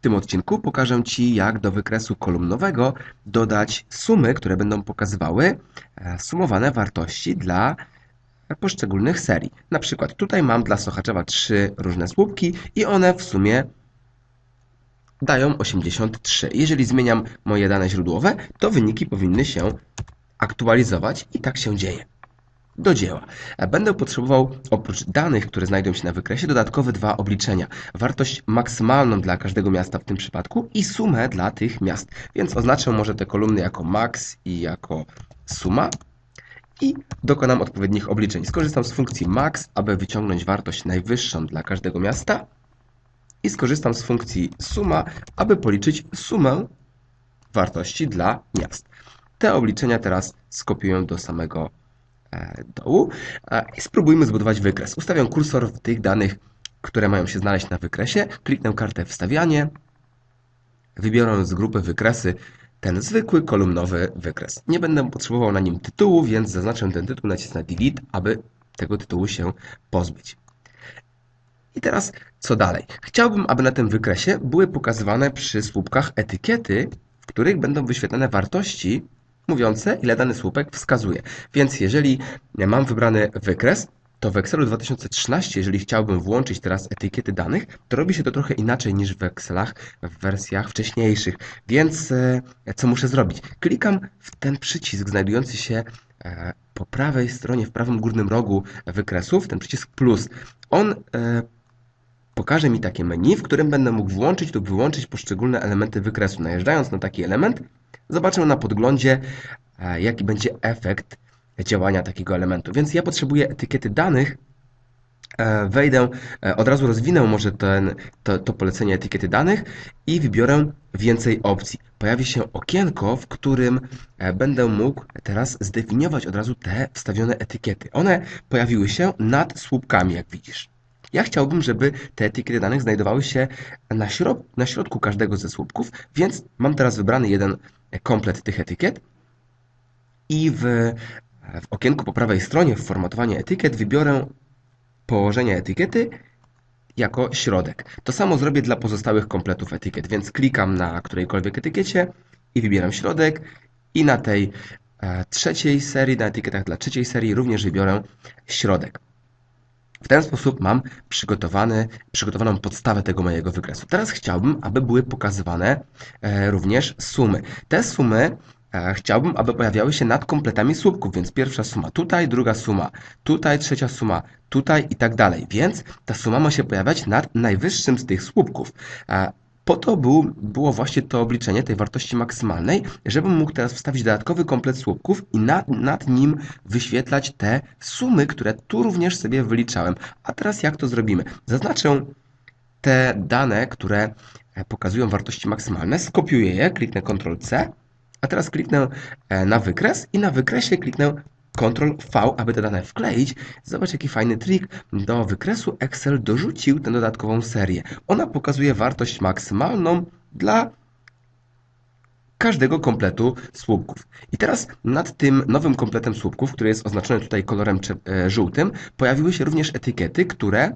tym odcinku pokażę Ci, jak do wykresu kolumnowego dodać sumy, które będą pokazywały e, sumowane wartości dla poszczególnych serii. Na przykład tutaj mam dla Sochaczewa trzy różne słupki i one w sumie dają 83. Jeżeli zmieniam moje dane źródłowe, to wyniki powinny się aktualizować i tak się dzieje do dzieła. Będę potrzebował oprócz danych, które znajdują się na wykresie, dodatkowe dwa obliczenia. Wartość maksymalną dla każdego miasta w tym przypadku i sumę dla tych miast. Więc oznaczę może te kolumny jako max i jako suma i dokonam odpowiednich obliczeń. Skorzystam z funkcji max, aby wyciągnąć wartość najwyższą dla każdego miasta i skorzystam z funkcji suma, aby policzyć sumę wartości dla miast. Te obliczenia teraz skopiuję do samego dołu e, i spróbujmy zbudować wykres. Ustawiam kursor w tych danych, które mają się znaleźć na wykresie, kliknę kartę wstawianie, wybiorę z grupy wykresy ten zwykły kolumnowy wykres. Nie będę potrzebował na nim tytułu, więc zaznaczę ten tytuł, nacisnę delete, aby tego tytułu się pozbyć. I teraz co dalej? Chciałbym, aby na tym wykresie były pokazywane przy słupkach etykiety, w których będą wyświetlane wartości mówiące, ile dany słupek wskazuje. Więc jeżeli mam wybrany wykres, to w Excelu 2013, jeżeli chciałbym włączyć teraz etykiety danych, to robi się to trochę inaczej niż w Excelach w wersjach wcześniejszych. Więc e, co muszę zrobić? Klikam w ten przycisk znajdujący się e, po prawej stronie, w prawym górnym rogu wykresów, ten przycisk plus. On e, pokaże mi takie menu, w którym będę mógł włączyć lub wyłączyć poszczególne elementy wykresu. Najeżdżając na taki element, zobaczę na podglądzie, e, jaki będzie efekt działania takiego elementu. Więc ja potrzebuję etykiety danych, e, wejdę, e, od razu rozwinę może ten, to, to polecenie etykiety danych i wybiorę więcej opcji. Pojawi się okienko, w którym będę mógł teraz zdefiniować od razu te wstawione etykiety. One pojawiły się nad słupkami, jak widzisz. Ja chciałbym, żeby te etykiety danych znajdowały się na, środ na środku każdego ze słupków, więc mam teraz wybrany jeden komplet tych etykiet i w, w okienku po prawej stronie w formatowaniu etykiet wybiorę położenie etykiety jako środek. To samo zrobię dla pozostałych kompletów etykiet, więc klikam na którejkolwiek etykiecie i wybieram środek i na tej e, trzeciej serii, na etykietach dla trzeciej serii również wybiorę środek. W ten sposób mam przygotowany, przygotowaną podstawę tego mojego wykresu. Teraz chciałbym, aby były pokazywane e, również sumy. Te sumy e, chciałbym, aby pojawiały się nad kompletami słupków, więc pierwsza suma tutaj, druga suma tutaj, trzecia suma tutaj i tak dalej. Więc ta suma ma się pojawiać nad najwyższym z tych słupków. Po to był, było właśnie to obliczenie tej wartości maksymalnej, żebym mógł teraz wstawić dodatkowy komplet słupków i nad, nad nim wyświetlać te sumy, które tu również sobie wyliczałem. A teraz jak to zrobimy? Zaznaczę te dane, które e, pokazują wartości maksymalne, skopiuję je, kliknę Ctrl-C, a teraz kliknę e, na wykres i na wykresie kliknę Ctrl V, aby te dane wkleić. Zobacz jaki fajny trik. Do wykresu Excel dorzucił tę dodatkową serię. Ona pokazuje wartość maksymalną dla każdego kompletu słupków. I teraz nad tym nowym kompletem słupków, który jest oznaczony tutaj kolorem e, żółtym, pojawiły się również etykiety, które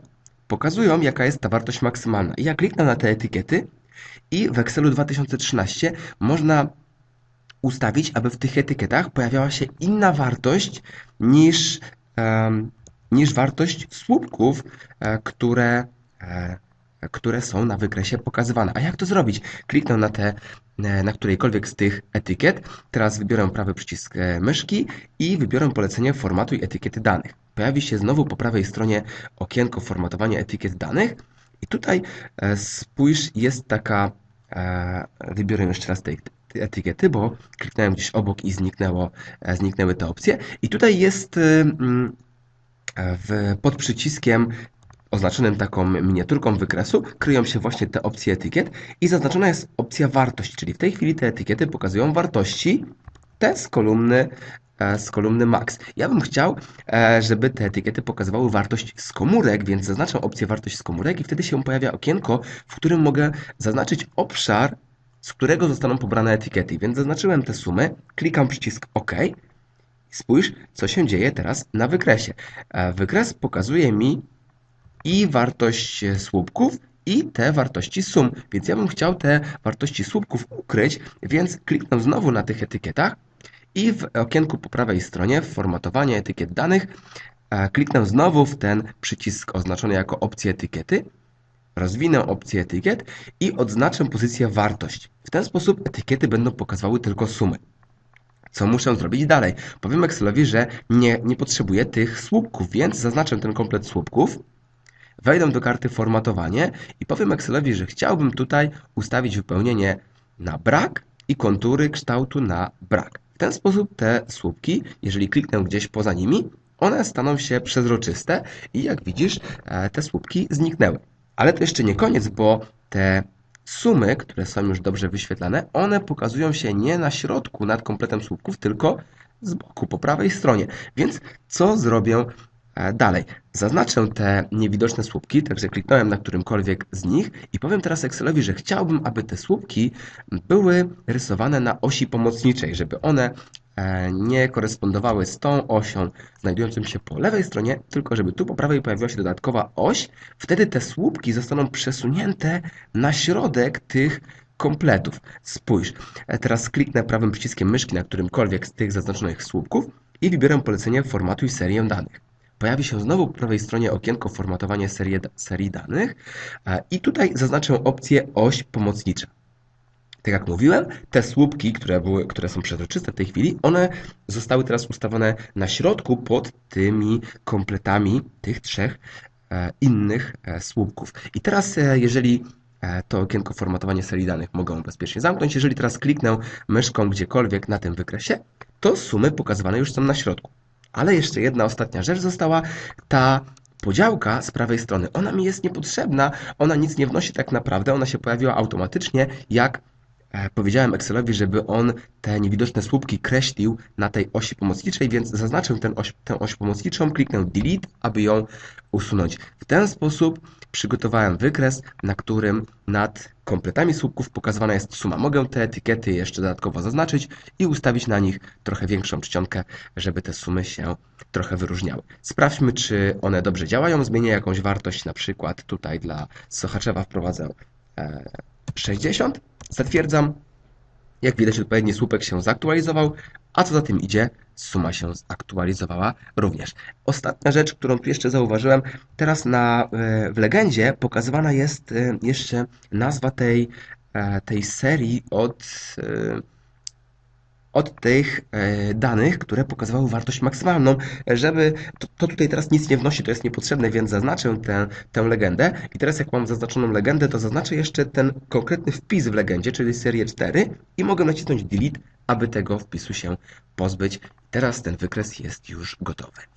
pokazują jaka jest ta wartość maksymalna. I ja kliknę na te etykiety i w Excelu 2013 można ustawić, aby w tych etykietach pojawiała się inna wartość niż, niż wartość słupków, e, które, e, które są na wykresie pokazywane. A jak to zrobić? Kliknę na, te, e, na którejkolwiek z tych etykiet. Teraz wybiorę prawy przycisk myszki i wybiorę polecenie formatuj etykiety danych. Pojawi się znowu po prawej stronie okienko formatowania etykiet danych i tutaj spójrz, jest taka, wybiorę jeszcze raz tej etykiety, bo kliknąłem gdzieś obok i zniknęło, e, zniknęły te opcje. I tutaj jest y, mm, w, pod przyciskiem oznaczonym taką miniaturką wykresu kryją się właśnie te opcje etykiet i zaznaczona jest opcja wartość, czyli w tej chwili te etykiety pokazują wartości te z kolumny e, z kolumny max. Ja bym chciał, e, żeby te etykiety pokazywały wartość z komórek, więc zaznaczam opcję wartość z komórek i wtedy się pojawia okienko, w którym mogę zaznaczyć obszar z którego zostaną pobrane etykiety. Więc zaznaczyłem te sumy, klikam przycisk OK. Spójrz, co się dzieje teraz na wykresie. Wykres pokazuje mi i wartość słupków, i te wartości sum. Więc ja bym chciał te wartości słupków ukryć, więc kliknę znowu na tych etykietach i w okienku po prawej stronie w formatowanie etykiet danych e, kliknę znowu w ten przycisk oznaczony jako opcję etykiety, rozwinę opcję etykiet i odznaczę pozycję wartość. W ten sposób etykiety będą pokazywały tylko sumy. Co muszę zrobić dalej? Powiem Excelowi, że nie, nie potrzebuję tych słupków, więc zaznaczę ten komplet słupków, wejdę do karty formatowanie i powiem Excelowi, że chciałbym tutaj ustawić wypełnienie na brak i kontury kształtu na brak. W ten sposób te słupki, jeżeli kliknę gdzieś poza nimi, one staną się przezroczyste i jak widzisz, e, te słupki zniknęły. Ale to jeszcze nie koniec, bo te sumy, które są już dobrze wyświetlane, one pokazują się nie na środku nad kompletem słupków, tylko z boku, po prawej stronie. Więc co zrobię dalej? Zaznaczę te niewidoczne słupki, także kliknąłem na którymkolwiek z nich i powiem teraz Excelowi, że chciałbym, aby te słupki były rysowane na osi pomocniczej, żeby one e, nie korespondowały z tą osią znajdującą się po lewej stronie, tylko żeby tu po prawej pojawiła się dodatkowa oś. Wtedy te słupki zostaną przesunięte na środek tych kompletów. Spójrz, e, teraz kliknę prawym przyciskiem myszki na którymkolwiek z tych zaznaczonych słupków i wybiorę polecenie formatuj serię danych pojawi się znowu po prawej stronie okienko formatowanie serii, serii danych e, i tutaj zaznaczę opcję oś pomocnicza. Tak jak mówiłem, te słupki, które, były, które są przezroczyste w tej chwili, one zostały teraz ustawione na środku pod tymi kompletami tych trzech e, innych e, słupków. I teraz, jeżeli to okienko formatowanie serii danych mogę bezpiecznie zamknąć, jeżeli teraz kliknę myszką gdziekolwiek na tym wykresie, to sumy pokazywane już są na środku. Ale jeszcze jedna ostatnia rzecz została. Ta podziałka z prawej strony, ona mi jest niepotrzebna, ona nic nie wnosi tak naprawdę, ona się pojawiła automatycznie, jak powiedziałem Excelowi, żeby on te niewidoczne słupki kreślił na tej osi pomocniczej, więc zaznaczę ten oś, tę oś pomocniczą, kliknę Delete, aby ją usunąć. W ten sposób przygotowałem wykres, na którym nad kompletami słupków pokazywana jest suma. Mogę te etykiety jeszcze dodatkowo zaznaczyć i ustawić na nich trochę większą czcionkę, żeby te sumy się trochę wyróżniały. Sprawdźmy, czy one dobrze działają. Zmienię jakąś wartość, na przykład tutaj dla Sochaczewa wprowadzę 60. Zatwierdzam. Jak widać, odpowiedni słupek się zaktualizował, a co za tym idzie, suma się zaktualizowała również. Ostatnia rzecz, którą tu jeszcze zauważyłem, teraz na, e, w legendzie pokazywana jest e, jeszcze nazwa tej, e, tej serii od, od tych danych, które pokazywały wartość maksymalną, żeby to, to, tutaj teraz nic nie wnosi, to jest niepotrzebne, więc zaznaczę tę, tę legendę i teraz jak mam zaznaczoną legendę, to zaznaczę jeszcze ten konkretny wpis w legendzie, czyli serię 4 i mogę nacisnąć delete, aby tego wpisu się pozbyć. Teraz ten wykres jest już gotowy.